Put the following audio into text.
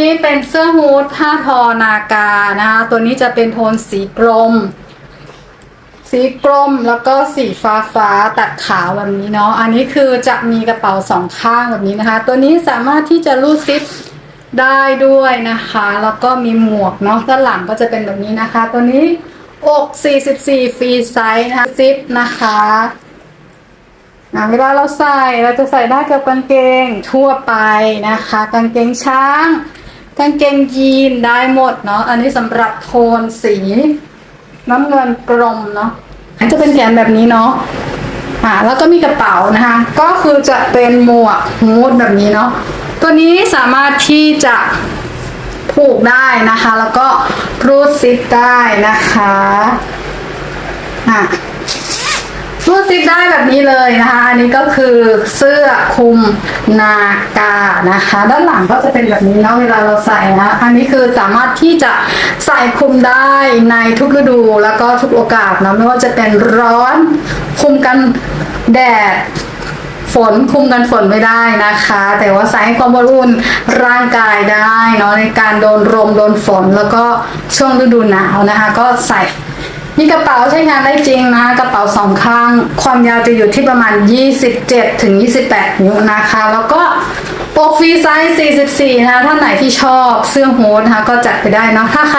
นี้เป็นเสื้อฮูดผ้าทอนากานะคะ ตัวนี้จะเป็นโทนสีกรม สีกรมแล้วก็สีฟ้าฟ้าตัดขาวแบบนี้เนาะ อันนี้คือจะมีกระเป๋าสองข้างแบบนี้นะคะ ตัวนี้สามารถที่จะรูดซิปได้ด้วยนะคะ แล้วก็มีหมวกเนาะด้านหลังก็จะเป็นแบบนี้นะคะ ตัวนี้อก 44 ฟรีไซส์นะคะซิปนะคะอะเวลาเราใส่เราจะใส่ได้กับกางเกงทั่วไปนะคะ กางเกงช้าง กางเกงยีนได้หมดเนาะอันนี้สำหรับโทนสี น้ำเงินกลมเนาะจะเป็นแขนแบบนี้เนาะอ่าแล้วก็มีกระเป๋านะคะ ก็คือจะเป็นหมวกฮูดแบบนี้เนาะตัวนี้สามารถที่จะผูกได้นะคะ แล้วก็รูดซิปได้นะคะอะ รูดซิปได้แบบนี้เลยนะคะ อันนี้ก็คือเสื้อคลุมนากานะคะ ด้านหลังก็จะเป็นแบบนี้เนาะเวลาเราใส่นะอันนี้คือสามารถที่จะใส่คลุมได้ในทุกฤดูแล้วก็ทุกโอกาสเนาะไม่ว่าจะเป็นร้อนคลุมกันแดดฝนคุมกันฝนไม่ได้นะคะ แต่ว่าใส่ให้ความอบอุ่นร่างกายได้เนาะในการโดนลมโดนฝนแล้วก็ช่วงฤดูหนาวนะคะ ก็ใส่ มีกระเป๋าใช้งานได้จริงนะ กระเป๋าสองข้าง ความยาวจะอยู่ที่ประมาณ 27ถึง28 นิ้วนะคะ แล้วก็ปกฟรีไซส์44 นะคะท่านไหนที่ชอบเสื้อฮูดนะคะก็จัดไปได้นะถ้าใคร